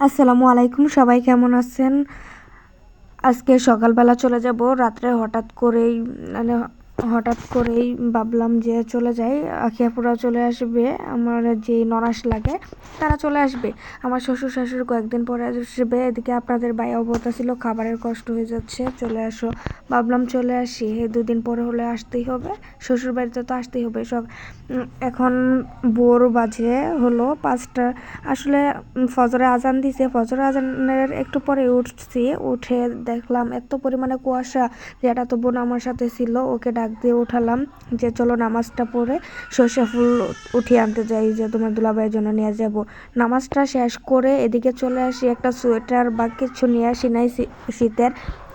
আসসালামু আলাইকুম সবাই কেমন আছেন? আজকে সকালবেলা চলে যাব। রাত্রে হঠাৎ করেই মানে হঠাৎ করেই ভাবলাম যে চলে যাই আখিয়াপুরা চলে আসবে, আমার যে নরাস লাগে, তারা চলে আসবে। আমার শ্বশুর শাশুড়ি কয়েকদিন পরে আসবে, এদিকে আপনাদের ভাই অবতা ছিল, খাবারের কষ্ট হয়ে যাচ্ছে, চলে আসো। ভাবলাম চলে আসি দুদিন পরে হলে আসতেই হবে, শ্বশুর বাড়িতে তো আসতেই হবে, সব এখন ভোর বাজে হলো পাঁচটা, আসলে ফজরে আজান দিছে, ফজরে আজানের একটু পরে উঠছি, উঠে দেখলাম এত পরিমাণে কুয়াশা, যেটা তো বোন আমার সাথে ছিল, ওকে ডাক দিয়ে উঠালাম যে, চলো নামাজটা পড়ে সর্ষে ফুল উঠিয়ে আনতে যাই, যে তোমার দুলাভাইয়ের জন্য নিয়ে যাব। নামাজটা শেষ করে এদিকে চলে আসি, একটা সোয়েটার বা কিছু নিয়ে আসি নাই শীতের।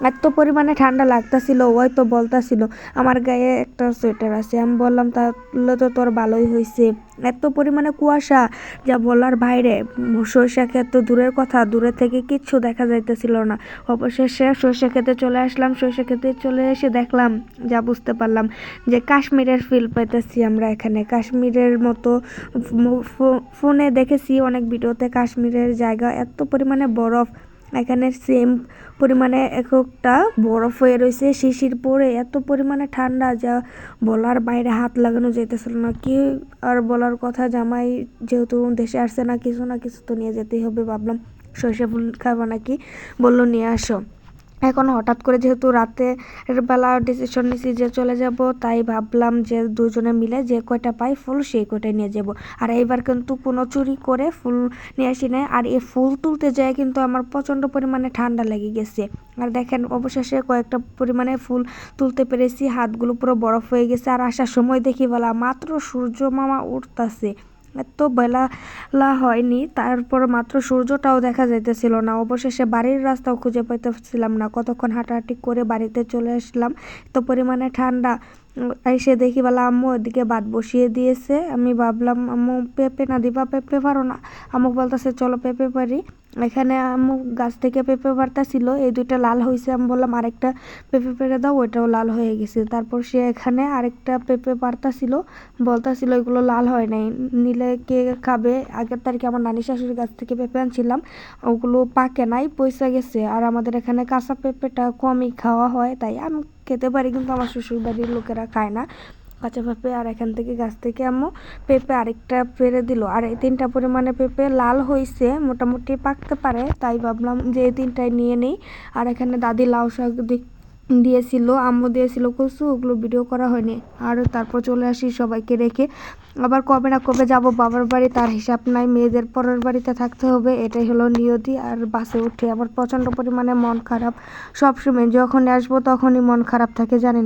এত পরিমাণে ঠান্ডা লাগতাছিল, ওই তো বলতাছিল, আমার গায়ে একটা সোয়েটার আছে। আমি বললাম, তাহলে তো তোর ভালোই হয়েছে এত পরিমাণে কুয়াশা, যা বলার বাইরে, সরিষা ক্ষেত তো দূরের কথা, দূরে থেকে কিচ্ছু দেখা যাইতেছিল না। অবশেষে সরিষা খেতে চলে আসলাম, সরিষা খেতে চলে এসে দেখলাম, যা বুঝতে পারলাম যে কাশ্মীরের ফিল পাইতেছি আমরা এখানে। কাশ্মীরের মতো ফোনে দেখেছি অনেক ভিডিওতে কাশ্মীরের জায়গা এত পরিমাণে বরফ এখানে সেম পরিমাণে একটা বরফ হয়ে রয়েছে। শিশির পরে এত পরিমাণে ঠান্ডা যা বলার বাইরে হাত লাগানো যেতেছিল না। কি আর বলার কথা, জামাই যেহেতু দেশে আসছে না, কিছু না কিছু তো নিয়ে যেতেই হবে। ভাবলাম সরষে ফুল খাব নাকি? বলল, নিয়ে আসো। এখন হঠাৎ করে যেহেতু রাতের বেলা ডিসিশন নিছি যে চলে যাব, তাই ভাবলাম যে দুজনে মিলে যে কয়টা পাই ফুল সেই কয়টাই নিয়ে যাব। আর এইবার কিন্তু কোনো চুরি করে ফুল নিয়ে আসি নাই। আর এই ফুল তুলতে যায় কিন্তু আমার প্রচণ্ড পরিমাণে ঠান্ডা লেগে গেছে। আর দেখেন অবশেষে কয়েকটা পরিমাণে ফুল তুলতে পেরেছি, হাতগুলো পুরো বরফ হয়ে গেছে। আর আসার সময় দেখি বলা মাত্র সূর্য মামা উঠতাছে। এত বেলা হয়নি, তারপর মাত্র সূর্যটাও দেখা যাইতেছিল না। অবশেষে বাড়ির রাস্তাও খুঁজে পাইতেছিলাম না। কতক্ষণ হাঁটাহাঁটি করে বাড়িতে চলে আসলাম। এত পরিমাণে ঠান্ডা। এসে দেখি বলা, আম্মু ওদিকে ভাত বসিয়ে দিয়েছে। আমি ভাবলাম, আম্মু, পেঁপে না দিবা? পেঁপে পারো না। আম্মু বলতেছে, চলো পেঁপে পারি। এখানে আম্মু গাছ থেকে পেঁপে পারতাছিল, এই দুইটা লাল হয়েছে আমি বললাম, আরেকটা পেঁপে পেরে দাও, ওইটাও লাল হয়ে গেছে। তারপর সে এখানে আরেকটা পেঁপে পারতাছিল, বলতাছিল, এগুলো লাল হয় নাই, নিলে কে খাবে? আগের তারিখে আমার নানি শাশুড়ির কাছ থেকে পেঁপে আনছিলাম, ওগুলো পাকে নাই পয়সা গেছে। আর আমাদের এখানে কাঁচা পেঁপেটা কমই খাওয়া হয়, তাই আমি খেতে পারি, কিন্তু আমার শ্বশুর বাড়ির লোকেরা খায় না। কাঁচা পেঁপে আর এখান থেকে গাছ থেকে আম্মু পেঁপে আরেকটা পেরে দিল। আর এই তিনটা পরিমাণে পেঁপে লাল হয়েছে মোটামুটি পাকতে পারে, তাই ভাবলাম যে এই তিনটাই নিয়ে নিই। আর এখানে দাদি লাউ শাক দি- দিয়েছিল, আম্মু দিয়েছিল, কচু, ওগুলো ভিডিও করা হয়নি। আর তারপর চলে আসি সবাইকে রেখে। আবার কবে না কবে যাব, বাবার বাড়ি, তার হিসাব নাই, মেয়েদের পরের বাড়িতে থাকতে হবে, এটাই হলো নিয়তি। আর বাসে উঠে আবার প্রচণ্ড পরিমাণে মন খারাপ। সবসময় যখনই আসব তখনই মন খারাপ থাকে, জানি না।